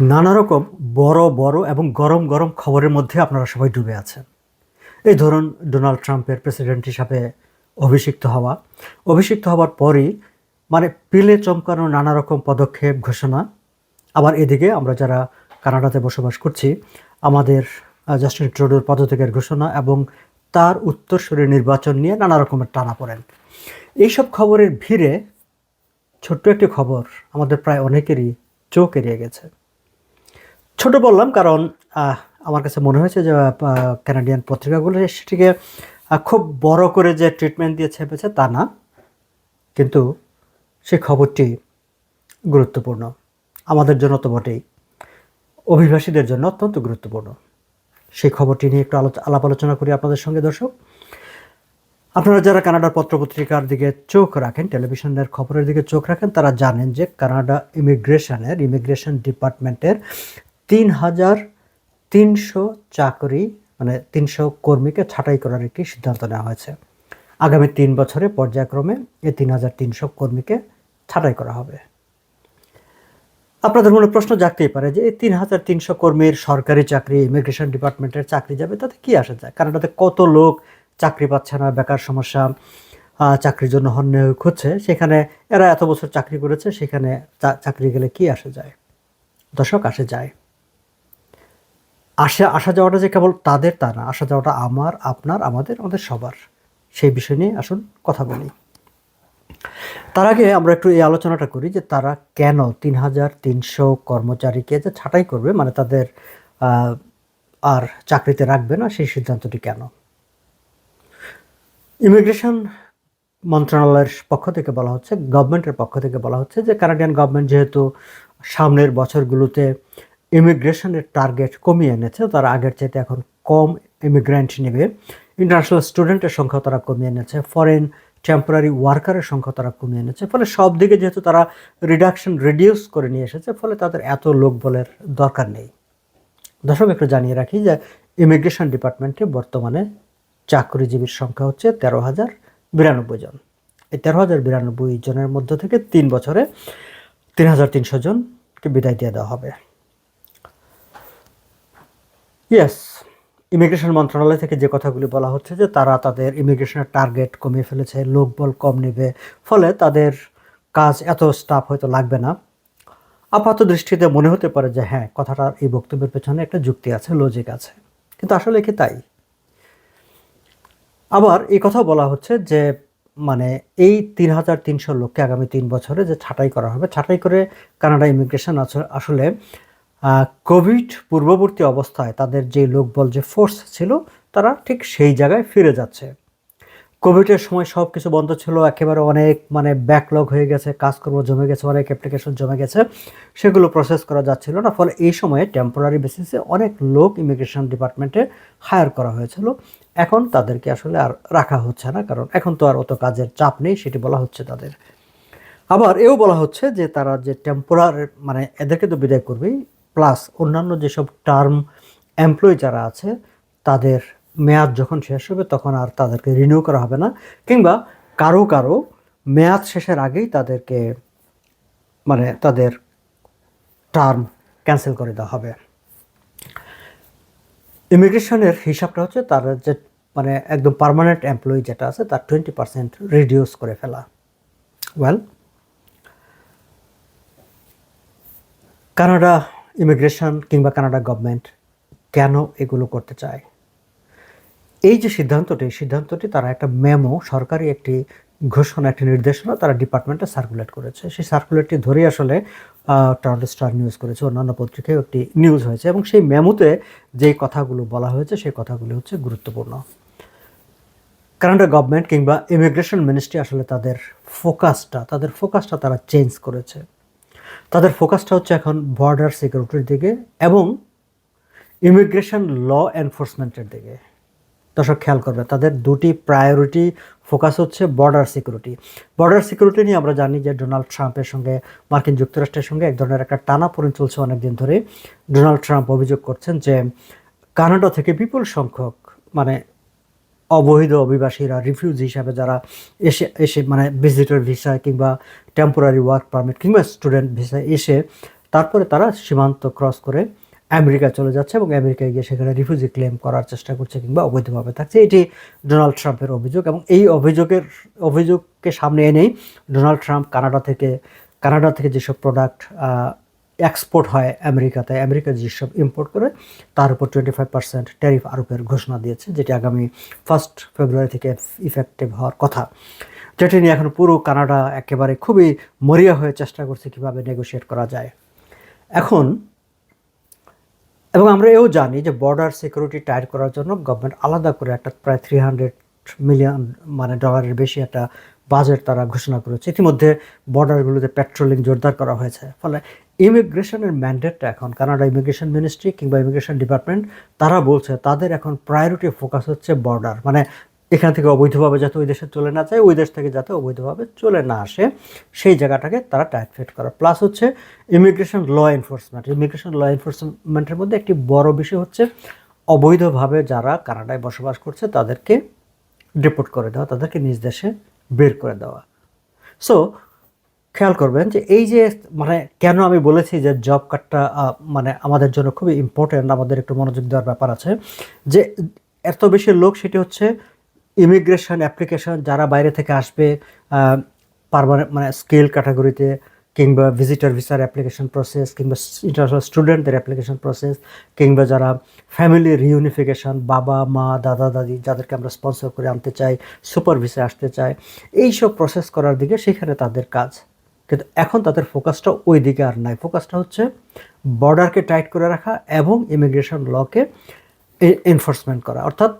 নানা রকম বড় বড় এবং গরম গরম খবরের মধ্যে আপনারা সবাই ডুবে আছেন। এই ধরুন, ডোনাল্ড ট্রাম্পের প্রেসিডেন্ট হিসাবে অভিষিক্ত হওয়া। অভিষিক্ত হওয়ার পরই মানে পিলে চমকানো নানা রকম পদক্ষেপ ঘোষণা। আবার এদিকে আমরা যারা কানাডাতে বসবাস করছি, আমাদের জাস্টিন ট্রুডোর পদত্যাগের ঘোষণা এবং তার উত্তরসূরি নির্বাচন নিয়ে নানা রকমের টানা পড়েন। এইসব খবরের ভিড়ে ছোট্ট একটি খবর আমাদের প্রায় অনেকেরই চোখ এড়িয়ে গেছে। ছোট বললাম কারণ আমার কাছে মনে হয়েছে যে কানাডিয়ান পত্রিকাগুলো সেটিকে খুব বড় করে যে ট্রিটমেন্ট দিয়ে ছেপেছে তা না। কিন্তু সেই খবরটি গুরুত্বপূর্ণ। আমাদের জন্য তো বটেই। অভিবাসীদের জন্য অত্যন্ত গুরুত্বপূর্ণ। সেই খবরটি নিয়ে একটু আলাপ আলোচনা করি আপনাদের সঙ্গে, দর্শক। আপনারা যারা কানাডার পত্রপত্রিকার দিকে চোখ রাখেন, টেলিভিশনের খবরের দিকে চোখ রাখেন, তারা জানেন যে কানাডা ইমিগ্রেশনের, ইমিগ্রেশন ডিপার্টমেন্টের তিন হাজার তিনশো চাকরি মানে তিনশো কর্মীকে ছাঁটাই করার একটি সিদ্ধান্ত নেওয়া হয়েছে। আগামী তিন বছরে পর্যায়ক্রমে এই তিন হাজার তিনশো কর্মীকে ছাঁটাই করা হবে। আপনাদের মনে প্রশ্ন জাগতেই পারে যে এই তিন হাজার তিনশো কর্মীর সরকারি চাকরি ইমিগ্রেশন ডিপার্টমেন্টের চাকরি যাবে, তাতে কি আসা যায়? কানাডাতে কত লোক চাকরি পাচ্ছে না, বেকার সমস্যা চাকরির জন্য হন্যে খুঁজছে। সেখানে এরা এত বছর চাকরি করেছে, সেখানে চাকরি গেলে কি আসে যায়? দর্শক, আসে যায়। আসা আসা যাওয়াটা যে কেবল তাদের তা না, আসা যাওয়াটা আমার, আপনার, আমাদের আমাদের সবার। সেই বিষয় নিয়ে আসুন কথা বলি। তার আগে আমরা একটু এই আলোচনাটা করি যে তারা কেন তিন হাজার তিনশো কর্মচারীকে যে ছাঁটাই করবে মানে তাদের আর চাকরিতে রাখবে না, সেই সিদ্ধান্তটি কেন? ইমিগ্রেশন মন্ত্রণালয়ের পক্ষ থেকে বলা হচ্ছে, গভর্নমেন্টের পক্ষ থেকে বলা হচ্ছে যে কানাডিয়ান গভর্নমেন্ট যেহেতু সামনের বছরগুলোতে ইমিগ্রেশনের টার্গেট কমিয়ে এনেছে, তারা আগের চাইতে এখন কম ইমিগ্রেন্ট নেবে। ইন্টারন্যাশনাল স্টুডেন্টের সংখ্যা তারা কমিয়ে এনেছে, ফরেন টেম্পোরারি ওয়ার্কারের সংখ্যা তারা কমিয়ে এনেছে, ফলে সব দিকে যেহেতু তারা রিডাকশন রিডিউস করে নিয়ে এসেছে, ফলে তাদের এত লোক বলের দরকার নেই। দর্শক, একটু জানিয়ে রাখি যে ইমিগ্রেশন ডিপার্টমেন্টে বর্তমানে চাকরিজীবীর সংখ্যা হচ্ছে তেরো হাজার বিরানব্বই জন। এই তেরো হাজার বিরানব্বই জনের মধ্য থেকে তিন বছরে তিন হাজার তিনশো জনকে বিদায় দিয়ে দেওয়া হবে। ইয়েস ইমিগ্রেশন মন্ত্রণালয় থেকে যে কথাগুলি বলা হচ্ছে যে তারা তাদের ইমিগ্রেশনের টার্গেট কমিয়ে ফেলেছে, লোকবল কম নেবে, ফলে তাদের কাজ এত স্টাফ হয়তো লাগবে না। আপাত দৃষ্টিতে মনে হতে পারে যে হ্যাঁ কথাটার এই বক্তব্যের পেছনে একটা যুক্তি আছে লজিক আছে। কিন্তু আসলে কি তাই? আবার এই কথা বলা হচ্ছে যে মানে এই তিন হাজার তিনশো লোককে আগামী তিন বছরে যে ছাঁটাই করা হবে, ছাঁটাই করে কানাডা ইমিগ্রেশন আসলে কোভিড পূর্ববর্তী অবস্থায় তাদের যে লোকবল, যে ফোর্স ছিল, তারা ঠিক সেই জায়গায় ফিরে যাচ্ছে। কোভিডের সময় সব কিছু বন্ধ ছিল, একেবারে অনেক মানে ব্যাকলগ হয়ে গেছে, কাজকর্ম জমে গেছে, অনেক অ্যাপ্লিকেশন জমে গেছে। সেগুলো প্রসেস করা যাচ্ছিল না, ফলে এই সময়ে টেম্পোরারি বেসিসে অনেক লোক ইমিগ্রেশন ডিপার্টমেন্টে হায়ার করা হয়েছিল। এখন তাদেরকে আসলে আর রাখা হচ্ছে না, কারণ এখন তো আর অত কাজের চাপ নেই, সেটি বলা হচ্ছে তাদের। আবার এও বলা হচ্ছে যে তারা যে টেম্পোরার মানে এদেরকে তো বিদায় করবেই প্লাস অন্যান্য যেসব টার্ম এমপ্লয়ি যারা আছে, তাদের মেয়াদ যখন শেষ হবে, তখন আর তাদেরকে রিনিউ করা হবে না। কিংবা কারও কারও মেয়াদ শেষের আগেই তাদেরকে মানে তাদের টার্ম ক্যান্সেল করে দেওয়া হবে। ইমিগ্রেশনের হিসাবটা হচ্ছে তার যে মানে একদম পার্মানেন্ট এমপ্লয়ি যেটা আছে, তার টোয়েন্টি পার্সেন্ট রিডিউস করে ফেলা। ওয়েল কানাডা ইমিগ্রেশন কিংবা কানাডা গভর্নমেন্ট কেন এগুলো করতে চায়? এই যে সিদ্ধান্তটি সিদ্ধান্তটি তারা একটা মেমো, সরকারি একটি ঘোষণা, একটি নির্দেশনা তারা ডিপার্টমেন্টে সার্কুলেট করেছে। সেই সার্কুলেটটি ধরেই আসলে টরন্টো স্টার নিউজ করেছে, অন্যান্য পত্রিকায় একটি নিউজ হয়েছে এবং সেই মেমোতে যেই কথাগুলো বলা হয়েছে, সেই কথাগুলো হচ্ছে গুরুত্বপূর্ণ। কানাডা গভর্নমেন্ট কিংবা ইমিগ্রেশন মিনিস্ট্রি আসলে তাদের ফোকাসটা তাদের ফোকাসটা তারা চেঞ্জ করেছে। তাদের ফোকাসটা হচ্ছে এখন বর্ডার সিকিউরিটির দিকে এবং ইমিগ্রেশন ল এনফোর্সমেন্টের দিকে। দর্শক, খেয়াল করবে, তাদের দুটি প্রায়োরিটি ফোকাস হচ্ছে বর্ডার সিকিউরিটি বর্ডার সিকিউরিটি নিয়ে আমরা জানি যে ডোনাল্ড ট্রাম্পের সঙ্গে, মার্কিন যুক্তরাষ্ট্রের সঙ্গে এক ধরনের একটা টানাপোড়েন চলছে অনেক দিন ধরে। ডোনাল্ড ট্রাম্প অভিযোগ করছেন যে কানাডা থেকে বিপুল সংখ্যক মানে অবৈধ অভিবাসীরা রিফিউজ হিসাবে যারা এসে এসে মানে ভিজিটর ভিসা কিংবা টেম্পোরারি ওয়ার্ক পারমিট কিংবা স্টুডেন্ট ভিসা এসে তারপরে তারা সীমান্ত ক্রস করে আমেরিকা চলে যাচ্ছে এবং আমেরিকায় গিয়ে সেখানে রিফিউজি ক্লেম করার চেষ্টা করছে কিংবা অবৈধভাবে থাকছে। এটি ডোনাল্ড ট্রাম্পের অভিযোগ এবং এই অভিযোগের, অভিযোগকে সামনে এনেই ডোনাল্ড ট্রাম্প কানাডা থেকে কানাডা থেকে যেসব প্রোডাক্ট এক্সপোর্ট হয় আমেরিকাতে। আমেরিকা যেসব ইম্পোর্ট করে, তার উপর টোয়েন্টি ফাইভ পার্সেন্ট ট্যারিফ আরোপের ঘোষণা দিয়েছে, যেটি আগামী ফার্স্ট ফেব্রুয়ারি থেকে ইফেক্টিভ হওয়ার কথা। যেটি নিয়ে এখন পুরো কানাডা একেবারে খুবই মরিয়া হয়ে চেষ্টা করছে কীভাবে নেগোশিয়েট করা যায়। এখন, এবং আমরা এও জানি যে বর্ডার সিকিউরিটি টাইট করার জন্য গভর্নমেন্ট আলাদা করে একটা প্রায় থ্রি হান্ড্রেড মিলিয়ন মানে ডলারের বেশি একটা বাজেট তারা ঘোষণা করেছে। ইতিমধ্যে বর্ডারগুলোতে পেট্রোলিং জোরদার করা হয়েছে। ফলে ইমিগ্রেশনের ম্যান্ডেটটা এখন কানাডা ইমিগ্রেশন মিনিস্ট্রি কিংবা ইমিগ্রেশন ডিপার্টমেন্ট তারা বলছে তাদের এখন প্রায়োরিটি ফোকাস হচ্ছে বর্ডার মানে এখান থেকে অবৈধভাবে যাতে ওই দেশে চলে না যায়, ওই দেশ থেকে যাতে অবৈধভাবে চলে না আসে, সেই জায়গাটাকে তারা টাইট ফিট করা। প্লাস হচ্ছে immigration law enforcement immigration law এনফোর্সমেন্টের মধ্যে একটি বড় বিষয় হচ্ছে অবৈধভাবে যারা কানাডায় বসবাস করছে, তাদেরকে ডিপোর্ট করে দেওয়া, তাদেরকে নিজ দেশে বের করে দেওয়া। সো খেয়াল করবেন যে এই যে মানে কেন আমি বলেছি যে জব কার্ডটা মানে আমাদের জন্য খুবই ইম্পর্টেন্ট আমাদের একটু মনোযোগ দেওয়ার ব্যাপার আছে, যে এত বেশি লোক সেটি হচ্ছে ইমিগ্রেশন অ্যাপ্লিকেশন যারা বাইরে থেকে আসবে পারমানেন্ট মানে স্কেল ক্যাটাগরিতে কিংবা ভিজিটার ভিসার অ্যাপ্লিকেশন প্রসেস কিংবা ইন্টারন্যাশনাল স্টুডেন্টদের অ্যাপ্লিকেশন প্রসেস কিংবা যারা ফ্যামিলি রিউনিফিকেশন বাবা, মা, দাদা, দাদি যাদেরকে আমরা স্পন্সর করে আনতে চাই সুপার ভিসা আসতে চাই এই সব প্রসেস করার দিকে সেখানে তাদের কাজ। কিন্তু এখন তাদের ফোকাসটা ওই দিকে আর নাই। ফোকাসটা হচ্ছে বর্ডারকে টাইট করে রাখা এবং ইমিগ্রেশন লকে এনফোর্সমেন্ট করা। অর্থাৎ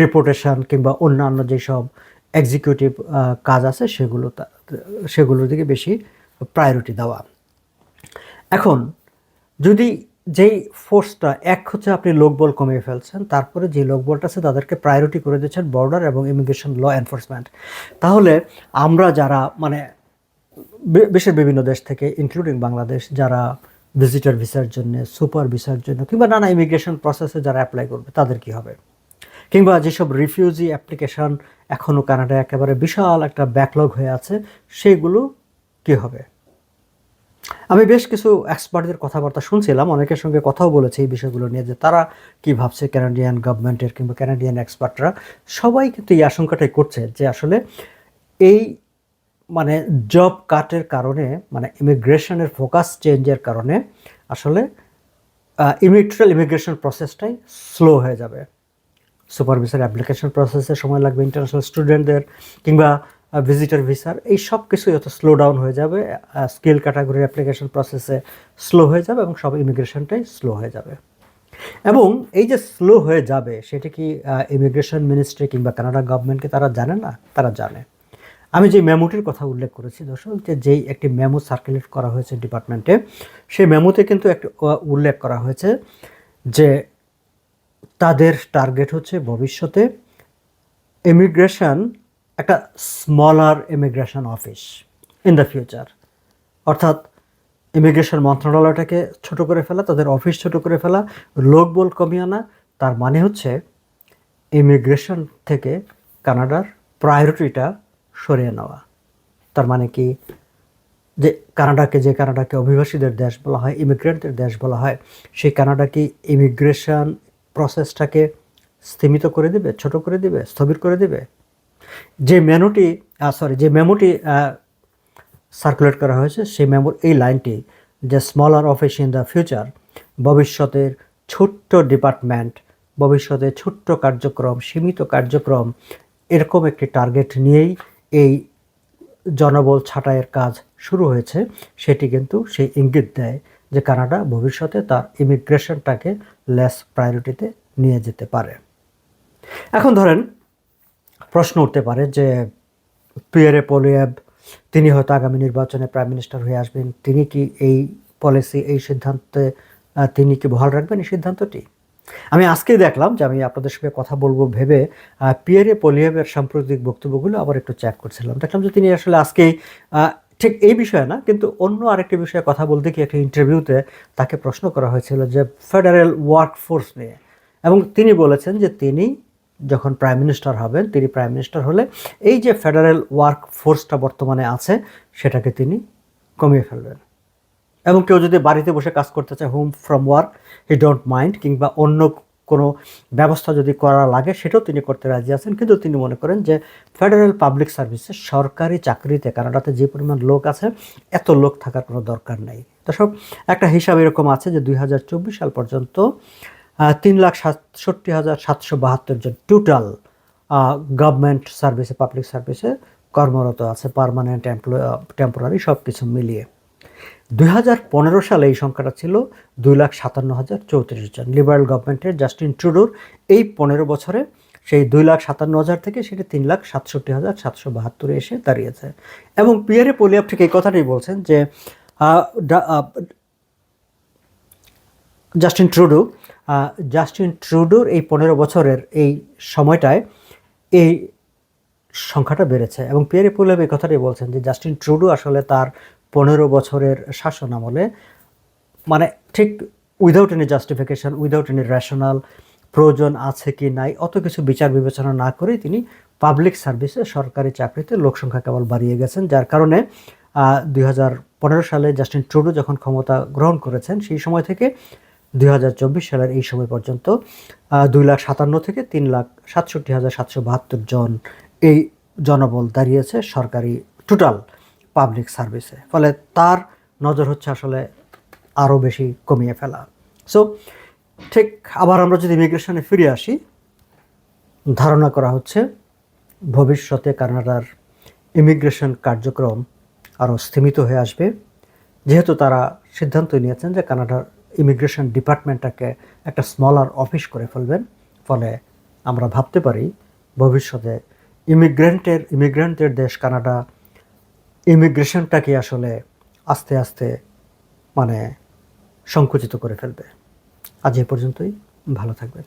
ডিপোর্টেশন কিংবা অন্যান্য যেসব এক্সিকিউটিভ কাজ আছে সেগুলো সেগুলোর দিকে বেশি প্রায়োরিটি দেওয়া। এখন যদি যেই ফোর্সটা এক হচ্ছে আপনি লোকবল কমিয়ে ফেলছেন, তারপরে যে লোকবলটা আছে তাদেরকে প্রায়োরিটি করে দিচ্ছেন বর্ডার এবং ইমিগ্রেশন ল এনফোর্সমেন্ট তাহলে আমরা যারা মানে বিশ্বের বিভিন্ন দেশ থেকে ইনক্লুডিং বাংলাদেশ, যারা ভিজিটার ভিসার জন্য সুপার ভিসার জন্য, কিংবা নানা ইমিগ্রেশন প্রসেসে যারা অ্যাপ্লাই করবে, তাদের কি হবে? কিংবা যেসব রিফিউজি অ্যাপ্লিকেশন এখনও কানাডায় একেবারে বিশাল একটা ব্যাকলগ হয়ে আছে, সেগুলো কী হবে? আমি বেশ কিছু এক্সপার্টদের কথাবার্তা শুনছিলাম, অনেকের সঙ্গে কথাও বলেছে এই বিষয়গুলো নিয়ে যে তারা কি ভাবছে ক্যানাডিয়ান গভর্নমেন্টের কিংবা ক্যানাডিয়ান এক্সপার্টরা সবাই কিন্তু এই আশঙ্কাটাই করছে যে আসলে এই মানে জব কাটের কারণে মানে ইমিগ্রেশনের ফোকাস চেঞ্জের কারণে আসলে ইমিগ্রেটাল ইমিগ্রেশন প্রসেসটাই স্লো হয়ে যাবে। সুপার ভিসার অ্যাপ্লিকেশন প্রসেসে সময় লাগবে ইন্টারন্যাশনাল স্টুডেন্টদের কিংবা ভিজিটার ভিসার এই সব কিছুই যত স্লো ডাউন হয়ে যাবে স্কিল ক্যাটাগরির অ্যাপ্লিকেশন প্রসেসে স্লো হয়ে যাবে এবং সব ইমিগ্রেশনটাই স্লো হয়ে যাবে। এবং এই যে স্লো হয়ে যাবে, সেটা কি ইমিগ্রেশন মিনিস্ট্রি কিংবা কানাডা গভর্নমেন্টকে তারা জানে না? তারা জানে। আমি যে মেমোটির কথা উল্লেখ করেছি, দর্শক, যে যেই একটি মেমো সার্কুলেট করা হয়েছে ডিপার্টমেন্টে সেই মেমোতে কিন্তু একটি উল্লেখ করা হয়েছে যে তাদের টার্গেট হচ্ছে ভবিষ্যতে ইমিগ্রেশন একটা smaller immigration office in the future অর্থাৎ ইমিগ্রেশন মন্ত্রণালয়টাকে ছোট করে ফেলা, তাদের অফিস ছোট করে ফেলা লোকবল কমিয়ে আনা, তার মানে হচ্ছে ইমিগ্রেশন থেকে কানাডার প্রায়োরিটিটা সরিয়ে নেওয়া। তার মানে কি? যে কানাডাকে যে কানাডাকে অভিবাসীদের দেশ বলা হয় ইমিগ্রেন্টের দেশ বলা হয়, সেই কানাডা কি ইমিগ্রেশন প্রসেসটাকে স্থিমিত করে দেবে, ছোট করে দেবে, স্থবির করে দেবে? যে মেনুটি সরি যে মেমোটি সার্কুলেট করা হয়েছে, সেই মেমোর এই লাইনটি যে smaller office in the future ভবিষ্যতের ছোট্ট ডিপার্টমেন্ট ভবিষ্যতে ছোট্ট কার্যক্রম, সীমিত কার্যক্রম, এরকম একটি টার্গেট নিয়েই এই জনবল ছাঁটাইয়ের কাজ শুরু হয়েছে। সেটি কিন্তু সেই ইঙ্গিত দেয় যে কানাডা ভবিষ্যতে তার ইমিগ্রেশনটাকে লেস প্রায়োরিটিতে নিয়ে যেতে পারে। এখন ধরেন প্রশ্ন উঠতে পারে যে পিয়ারে পোলিয়াব, তিনি হয়তো আগামী নির্বাচনে প্রাইম মিনিস্টার হয়ে আসবেন, তিনি কি এই পলিসি এই সিদ্ধান্তে তিনি কি বহাল রাখবেন এই সিদ্ধান্তটি? আমি আজকেই দেখলাম যে আমি আপনাদের সঙ্গে কথা বলব ভেবে পিয়ারে পলিয়াবের সাম্প্রতিক বক্তব্যগুলো আবার একটু চেক করছিলাম। দেখলাম যে তিনি আসলে আজকেই ঠিক এই বিষয়ে না, কিন্তু অন্য আরেকটি বিষয়ে কথা বলতে গিয়ে একটা ইন্টারভিউতে তাকে প্রশ্ন করা হয়েছিল যে ফেডারেল ওয়ার্ক ফোর্স নিয়ে। এবং তিনি বলেছেন যে তিনি যখন প্রাইম মিনিস্টার হবেন, তিনি প্রাইম মিনিস্টার হলে এই যে ফেডারেল ওয়ার্ক ফোর্সটা বর্তমানে আছে, সেটাকে তিনি কমিয়ে ফেলবেন। এবং কেউ যদি বাড়িতে বসে কাজ করতে চায় home from work he don't mind কিংবা অন্য কোনো ব্যবস্থা যদি করা লাগে, সেটাও তিনি করতে রাজি আছেন। কিন্তু তিনি মনে করেন যে ফেডারেল পাবলিক সার্ভিসে সরকারি চাকরিতে কানাডাতে যে পরিমাণ লোক আছে, এত লোক থাকার কোনো দরকার নেই। তো সব একটা হিসাব এরকম আছে যে দুই হাজার চব্বিশ সাল পর্যন্ত তিন লাখ সাতষট্টি হাজার সাতশো বাহাত্তর জন টোটাল গভর্নমেন্ট সার্ভিসে পাবলিক সার্ভিসে কর্মরত আছে পারমানেন্ট এমপ্লয় টেম্পোরারি সব কিছু মিলিয়ে। দুই হাজার পনেরো সালে এই সংখ্যাটা ছিল দুই লাখ সাতান্ন হাজার চৌত্রিশ জন। লিবারেল গভর্নমেন্টের জাস্টিন ট্রুডোর এই পনেরো বছরে সেই দুই লাখ সাতান্ন হাজার থেকে সেটা তিন লাখ সাতষট্টি হাজার সাতশো বাহাত্তরে এসে দাঁড়িয়েছে। এবং পিয়ারে পোলিয়াপ ঠিক এই কথাটাই বলছেন যে জাস্টিন ট্রুডু জাস্টিন ট্রুডুর এই পনেরো বছরের এই সময়টায় এই সংখ্যাটা বেড়েছে এবং পিয়ারে পুলেব এই কথাটাই বলছেন যে জাস্টিন ট্রুডু আসলে তার পনেরো বছরের শাসন আমলে মানে ঠিক without any justification without any rational প্রয়োজন আছে কি নাই, অত কিছু বিচার বিবেচনা না করেই তিনি পাবলিক সার্ভিসে সরকারি চাকরিতে লোক সংখ্যা কেবল বাড়িয়ে গেছেন, যার কারণে দুই হাজার পনেরো সালে জাস্টিন ট্রুডু যখন ক্ষমতা গ্রহণ করেছেন, সেই সময় থেকে দুই হাজার চব্বিশ সালের এই সময় পর্যন্ত দুই লাখ সাতান্ন থেকে তিন লাখ সাতষট্টি হাজার সাতশো বাহাত্তর জন এই জনবল দাঁড়িয়েছে সরকারি টোটাল পাবলিক সার্ভিসে ফলে তার নজর হচ্ছে আসলে আরও বেশি কমিয়ে ফেলা। সো ঠিক আবার আমরা যদি ইমিগ্রেশনে ফিরে আসি, ধারণা করা হচ্ছে ভবিষ্যতে কানাডার ইমিগ্রেশন কার্যক্রম আরও স্থিমিত হয়ে আসবে। যেহেতু তারা সিদ্ধান্ত নিয়েছেন যে কানাডার ইমিগ্রেশন ডিপার্টমেন্টটাকে একটা স্মলার অফিস করে ফেলবেন। ফলে আমরা ভাবতে পারি ভবিষ্যতে ইমিগ্রেন্টের ইমিগ্রেন্টের দেশ কানাডা ইমিগ্রেশনটাকে আসলে আস্তে আস্তে মানে সংকুচিত করে ফেলবে। আজ এ পর্যন্তই। ভালো থাকবেন।